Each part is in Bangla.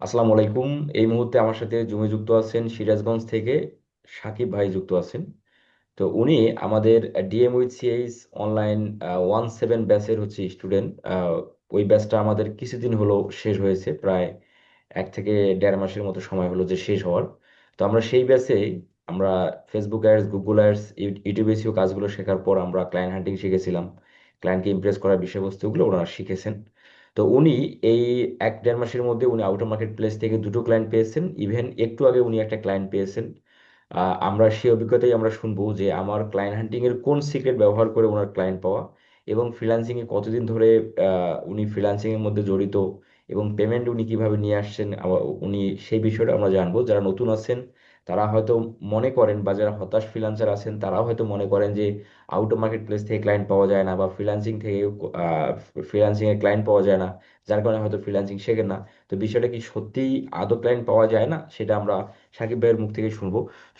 আসসালামু আলাইকুম। এই মুহূর্তে আমার সাথে জুমে যুক্ত আছেন সিরাজগঞ্জ থেকে সাকিব ভাই যুক্ত আছেন। তো উনি আমাদের DM with CH online one seven ব্যাচের হচ্ছে স্টুডেন্ট ওই ব্যাচটা আমাদের কিছুদিন হলো শেষ হয়েছে, প্রায় এক থেকে দেড় মাসের মতো সময় হলো যে শেষ হওয়ার। তো আমরা সেই ব্যাচে আমরা Facebook ads Google ads YouTube SEO কাজগুলো শেখার পর আমরা ক্লায়েন্ট হান্টিং শিখেছিলাম। ক্লায়েন্টকে ইমপ্রেস করার বিষয়বস্তুগুলো ওনারা শিখেছেন। তো উনি এই এক দেড় মাসের মধ্যে উনি আউটার মার্কেট প্লেস থেকে দুটো ক্লায়েন্ট পেয়েছেন। ইভেন একটু আগে উনি একটা ক্লায়েন্ট পেয়েছেন। আমরা সেই অভিজ্ঞতাই আমরা শুনব যে আমার ক্লায়েন্ট হান্টিং এর কোন সিক্রেট ব্যবহার করে ওনার ক্লায়েন্ট পাওয়া এবং ফ্রিল্যান্সিং এ কতদিন ধরে উনি ফ্রিল্যান্সিং এর মধ্যে জড়িত এবং পেমেন্ট উনি কীভাবে নিয়ে আসছেন উনি সেই বিষয়টা আমরা জানব। যারা নতুন আছেন তারা হয়তো মনে করেন বা যারা হতাশ ফ্রিল্যান্সার আছেন, তারাও হয়তো মনে করেন যে আউট অফ মার্কেট প্লেস থেকে ক্লায়েন্ট পাওয়া যায় না বা ফ্রিল্যান্সিং থেকে ফ্রিল্যান্সিং এর ক্লায়েন্ট পাওয়া যায় না। যার কারণে হয়তো ফ্রিল্যান্সিং শেখেন না। তো বিষয়টা কি সত্যিই আদৌ ক্লায়েন্ট পাওয়া যায় না? সেটা আমরা সাকিব ভাইয়ের মুখ থেকে শুনব।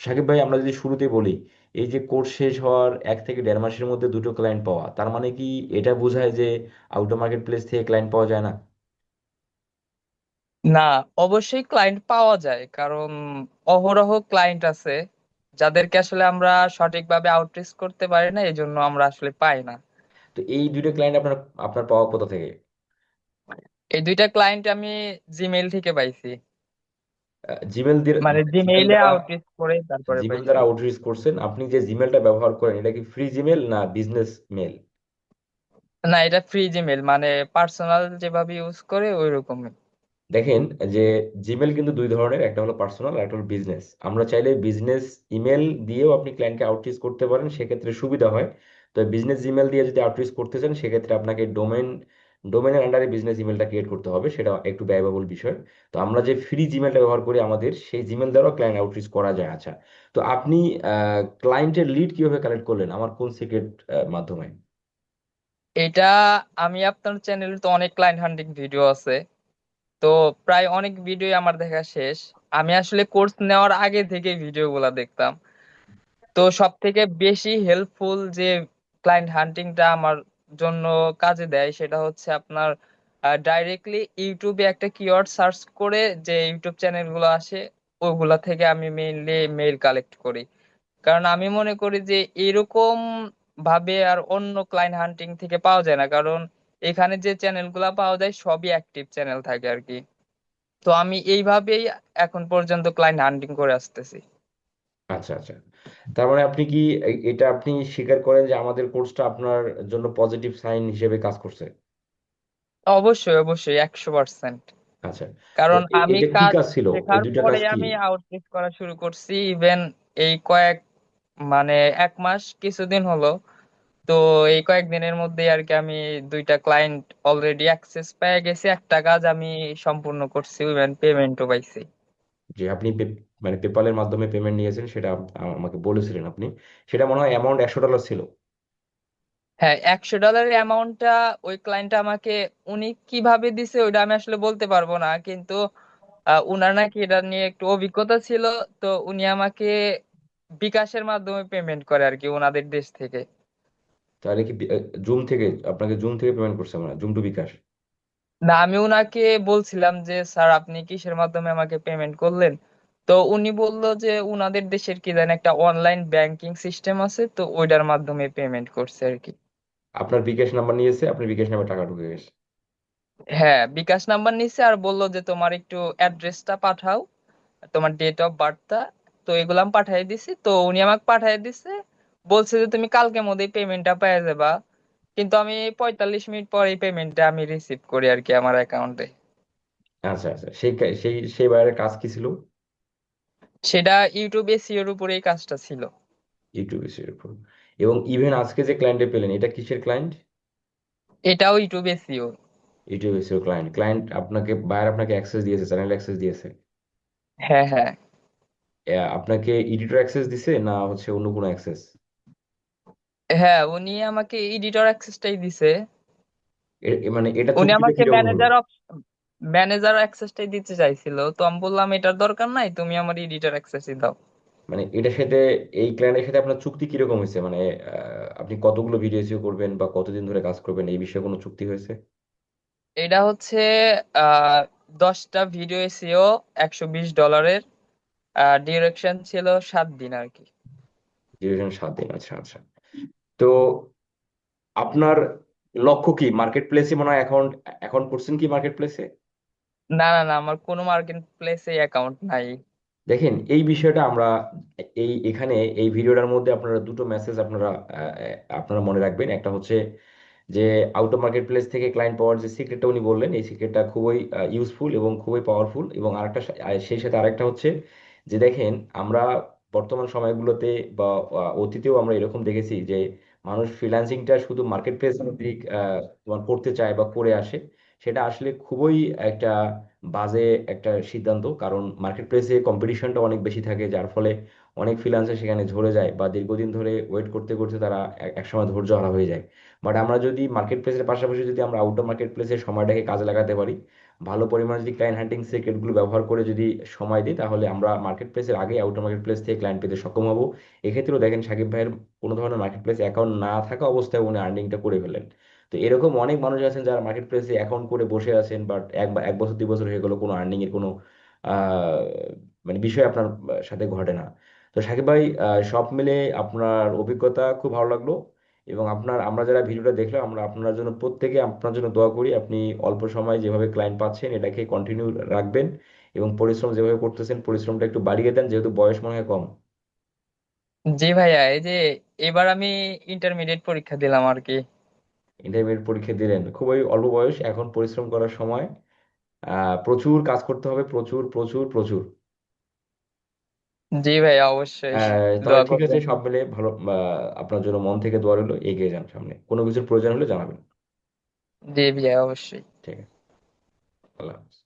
সাকিব ভাই, আমরা যদি শুরুতে বলি, এই যে কোর্স শেষ হওয়ার এক থেকে দেড় মাসের মধ্যে দুটো ক্লায়েন্ট পাওয়া, তার মানে কি এটা বোঝায় যে আউট অফ মার্কেট প্লেস থেকে ক্লায়েন্ট পাওয়া যায় না? না অবশ্যই ক্লায়েন্ট পাওয়া যায়। কারণ অহরহ ক্লায়েন্ট আছে যাদেরকে আসলে আমরা সঠিকভাবে আউটরিচ করতে পারি না এই জন্য আমরা আসলে পাই না। তো এই দুটো ক্লায়েন্ট আপনার আপনার পাওয়া কোথা থেকে? এই দুইটা ক্লায়েন্ট আমি জিমেইল থেকে পাইছি। জিমেল দিয়ে মানে জিমেল জিমেইলে দ্বারা আউটরিচ করে তারপরে জিমেল পাইছি। দ্বারা আউটরিচ করছেন। আপনি যে জিমেলটা ব্যবহার করেন এটা কি ফ্রি জিমেল না বিজনেস মেল না এটা ফ্রি জিমেইল মানে পার্সোনাল যেভাবে ইউজ করে ওই রকমই দেখেন যে জিমেল কিন্তু দুই ধরনের, একটা হলো পার্সোনাল আর একটা হলো বিজনেস আমরা চাইলে বিজনেস ইমেল দিয়েও আপনি ক্লায়েন্টকে আউটরিচ করতে পারেন, সেক্ষেত্রে সুবিধা হয়। তো বিজনেস ইমেল দিয়ে যদি আউটরিচ করতে চান, সেক্ষেত্রে আপনাকে ডোমেন ডোমেনের আন্ডারে বিজনেস ইমেলটা ক্রিয়েট করতে হবে, সেটা একটু ব্যয়বহুল বিষয়। তো আমরা যে ফ্রি জিমেলটা ব্যবহার করি আমাদের, সেই জিমেল দ্বারাও ক্লায়েন্ট আউটরিচ করা যায়। আচ্ছা তো আপনি ক্লায়েন্টের লিড কীভাবে কালেক্ট করলেন? আমার কোন সিক্রেট মাধ্যমে? এটা আমি আপনার চ্যানেলে তো অনেক ক্লায়েন্ট হান্টিং ভিডিও আছে। তো প্রায় অনেক ভিডিও আমার দেখা শেষ। আমি আসলে কোর্স নেওয়ার আগে থেকে ভিডিওগুলা দেখতাম। তো সব থেকে বেশি হেল্পফুল যে ক্লায়েন্ট হান্টিংটা আমার জন্য কাজে দেয় সেটা হচ্ছে আপনার ডাইরেক্টলি ইউটিউবে একটা কিওয়ার্ড সার্চ করে যে ইউটিউব চ্যানেলগুলো আসে, ওগুলা থেকে আমি মেইনলি মেইল কালেক্ট করি। কারণ আমি মনে করি যে এরকম ভাবে আর অন্য ক্লায়েন্ট হান্টিং থেকে পাওয়া যায় না। কারণ এখানে যে চ্যানেলগুলা পাওয়া যায় সবই অ্যাক্টিভ চ্যানেল থাকে আর কি তো আমি এইভাবেই এখন পর্যন্ত ক্লায়েন্ট হান্টিং করে আসতেছি। আচ্ছা আচ্ছা। তার মানে আপনি কি এটা আপনি স্বীকার করেন যে আমাদের কোর্সটা আপনার জন্য পজিটিভ সাইন হিসেবে কাজ করছে? অবশ্যই অবশ্যই একশো পার্সেন্ট আচ্ছা। কারণ আমি এটা কি কাজ কাজ ছিল? এই শেখার দুইটা পরে কাজ কি? আমি আউটরিচ করা শুরু করছি। ইভেন এই কয়েক মানে এক মাস কিছুদিন হলো তো এই কয়েকদিনের মধ্যে আর কি আমি দুইটা ক্লায়েন্ট অলরেডি অ্যাক্সেস পেয়ে গেছি। একটা কাজ আমি সম্পূর্ণ করছি ইভেন পেমেন্টও পাইছি। যে আপনি পে- মানে পেপালের মাধ্যমে পেমেন্ট নিয়েছেন সেটা আপ- আমাকে বলেছিলেন আপনি। সেটা মনে হয় অ্যামাউন্ট একশো ডলার ছিল। হ্যাঁ একশো ডলারের অ্যামাউন্টটা ওই ক্লায়েন্ট আমাকে উনি কীভাবে দিছে ওইটা আমি আসলে বলতে পারব না। কিন্তু আহ, উনার নাকি এটা নিয়ে একটু অভিজ্ঞতা ছিল। তো উনি আমাকে বিকাশের মাধ্যমে পেমেন্ট করে আর কি ওনাদের দেশ থেকে। তাহলে কি জুম থেকে আপনাকে জুম থেকে পেমেন্ট করছে মানে জুম টু বিকাশ? না আমি উনাকে বলছিলাম যে স্যার আপনি কিসের মাধ্যমে আমাকে পেমেন্ট করলেন? তো উনি বলল যে উনাদের দেশের কি জানি একটা অনলাইন ব্যাংকিং সিস্টেম আছে তো ওইটার মাধ্যমে পেমেন্ট করছে আর কি। আপনার বিকাশ নাম্বার নিয়েছে আপনার বিকাশ নাম্বার টাকা ঢুকে গেছে। হ্যাঁ বিকাশ নাম্বার নিছে আর বলল যে তোমার একটু অ্যাড্রেসটা পাঠাও তোমার ডেট অফ বার্থটা তো এগুলো আমি পাঠিয়ে দিছি তো উনি আমাকে পাঠিয়ে দিছে বলছে যে তুমি কালকের মধ্যেই পেমেন্টটা পেয়ে যাবা। কিন্তু আমি পঁয়তাল্লিশ মিনিট পর পেমেন্টটা আমি রিসিভ করি আর কি আমার অ্যাকাউন্টে আচ্ছা আচ্ছা। সেই সেই সেই বাইরের কাজ কি ছিল? সেটা ইউটিউব এসইও এর উপরে এই কাজটা ছিল। ইউটিউব এর উপর। এবং ইভেন আজকে যে ক্লায়েন্টে পেলেন এটা কিসের ক্লায়েন্ট এটাও YouTube SEO YouTube SEO client client আপনাকে বায়ার আপনাকে অ্যাক্সেস দিয়েছে চ্যানেল অ্যাক্সেস দিয়েছে? হ্যাঁ হ্যাঁ। আপনাকে এডিটর অ্যাক্সেস দিছে না হচ্ছে অন্য কোনো অ্যাক্সেস হ্যাঁ উনি আমাকে এডিটর অ্যাক্সেসটাই দিছে। মানে এটা উনি আমাকে কীরকম হলো ম্যানেজার ম্যানেজার অ্যাক্সেসটাই দিতে চাইছিল। তো আমি বললাম এটার দরকার নাই তুমি আমার এডিটর অ্যাক্সেসই দাও। মানে এটার সাথে এই ক্লায়েন্টের সাথে আপনার চুক্তি কীরকম হয়েছে? মানে আহ, আপনি কতগুলো ভিডিও এসিও করবেন বা কতদিন ধরে কাজ করবেন এই বিষয়ে কোনো চুক্তি হয়েছে? এটা হচ্ছে আহ দশটা ভিডিও এসিও একশো বিশ ডলারের ডিউরেকশন ছিল সাত দিন আর কি। ডিউরেশন সাত দিন আচ্ছা আচ্ছা। তো আপনার লক্ষ্য কি? মার্কেট প্লেসে মনে হয় অ্যাকাউন্ট অ্যাকাউন্ট করছেন কি মার্কেট প্লেসে না না না আমার কোনো মার্কেট প্লেসে অ্যাকাউন্ট নাই। দেখেন এই বিষয়টা আমরা এই এখানে এই ভিডিওটার মধ্যে আপনারা দুটো মেসেজ আপনারা আপনারা মনে রাখবেন। একটা হচ্ছে যে আউট অফ মার্কেট প্লেস থেকে ক্লায়েন্ট পাওয়ার যে সিক্রেটটা উনি বললেন এই সিক্রেটটা খুবই ইউজফুল এবং খুবই পাওয়ারফুল এবং আরেকটা সেই সাথে আরেকটা হচ্ছে যে দেখেন আমরা বর্তমান সময়গুলোতে বা অতীতেও আমরা এরকম দেখেছি যে মানুষ ফ্রিল্যান্সিংটা শুধু মার্কেট প্লেস আহ, তোমার করতে চায় বা করে আসে সেটা আসলে খুবই একটা বাজে একটা সিদ্ধান্ত। কারণ মার্কেট প্লেসে কম্পিটিশনটা অনেক বেশি থাকে যার ফলে অনেক ফ্রিল্যান্সার সেখানে ঝরে যায় বা দীর্ঘদিন ধরে ওয়েট করতে করতে তারা এক এক সময় ধৈর্য হারা হয়ে যায়। বাট আমরা যদি মার্কেট প্লেসের পাশাপাশি যদি আমরা আউটডোর মার্কেট প্লেসের সময়টাকে কাজে লাগাতে পারি, ভালো পরিমাণে যদি ক্লায়েন্ট হান্টিং সিক্রেটগুলো ব্যবহার করে যদি সময় দিই, তাহলে আমরা মার্কেট প্লেসের আগে আউটডোর মার্কেট প্লেস থেকে ক্লায়েন্ট পেতে সক্ষম হব। এক্ষেত্রেও দেখেন সাকিব ভাইয়ের কোনো ধরনের মার্কেট প্লেস অ্যাকাউন্ট না থাকা অবস্থায় উনি আর্নিংটা করে ফেলেন তো এরকম অনেক মানুষ আছেন যারা মার্কেট প্লেসে অ্যাকাউন্ট করে বসে আছেন বাট এক এক বছর, দুই বছর হয়ে গেলো কোনো আর্নিং এর কোনো মানে বিষয় আপনার সাথে ঘটে না। তো সাকিব ভাই সব মিলে আপনার অভিজ্ঞতা খুব ভালো লাগল। এবং আপনার আমরা যারা ভিডিওটা দেখলাম আমরা আপনার জন্য প্রত্যেকে আপনার জন্য দোয়া করি আপনি অল্প সময় যেভাবে ক্লায়েন্ট পাচ্ছেন এটাকে কন্টিনিউ রাখবেন এবং পরিশ্রম যেভাবে করতেছেন পরিশ্রমটা একটু বাড়িয়ে দেন যেহেতু বয়স মনে হয় কম। জি ভাইয়া এই যে এবার আমি ইন্টারমিডিয়েট পরীক্ষা দিলাম আর কি ইন্টারমিডিয়েট পরীক্ষা দিলেন খুবই অল্প বয়স এখন পরিশ্রম করার সময় আহ প্রচুর কাজ করতে হবে প্রচুর প্রচুর প্রচুর। জি ভাইয়া অবশ্যই। আহ, তাহলে দোয়া ঠিক আছে করবেন। সব মিলে ভালো আহ, আপনার জন্য মন থেকে দোয়া রইল এগিয়ে যান সামনে। কোনো কিছুর প্রয়োজন হলে জানাবেন। জি ভাইয়া অবশ্যই। ঠিক আছে। আল্লাহ হাফেজ।